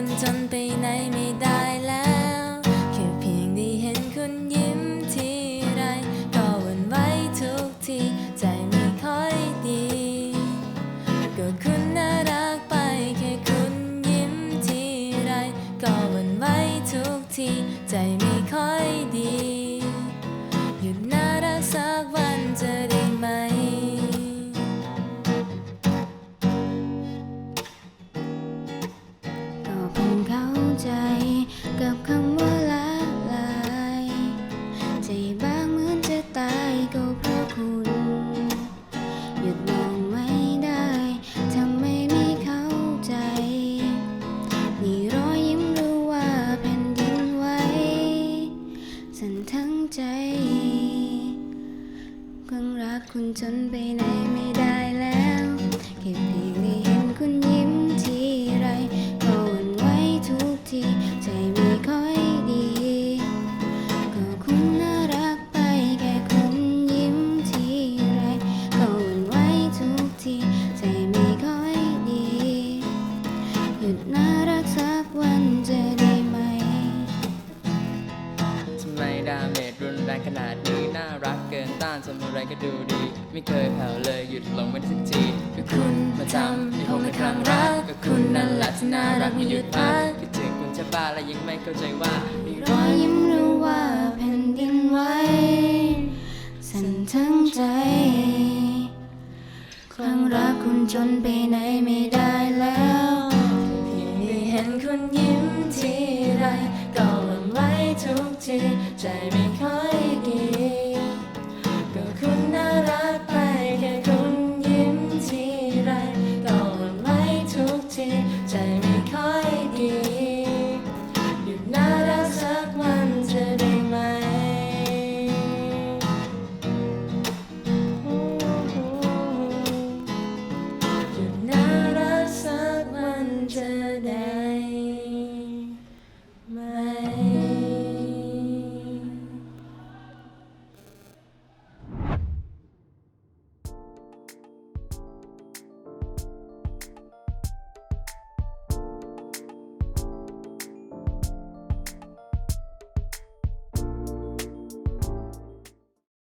คนจนไปไหนไม่ได้ สั่นทั้งใจคงรักคุณจนไปไหนไม่ได้แล้วแค่เพียงได้เห็นคุณยิ้มทีไรก็หวั่นไหวทุกทีใจ ดาเมจรุนแรงขนาดนี้น่ารักเกินต้านทำอะไรก็ดูดี ไม่เคยแผ่วเลยหยุดลงไม่ได้สักทีก็คุณมาทำให้ผมในครั้งรักก็คุณนั่นแหละที่น่ารักไม่หยุดพักคิดถึงคุณจะบ้าและยังไม่เข้าใจว่ามีรอยยิ้มหรือว่าแผ่นดินไหวสั่นทั้งใจครั้งรักคุณจนไปไหนไม่ได้แล้ว ใจไม่ค่อยดี ก็คุณน่ารักไปแค่คุณยิ้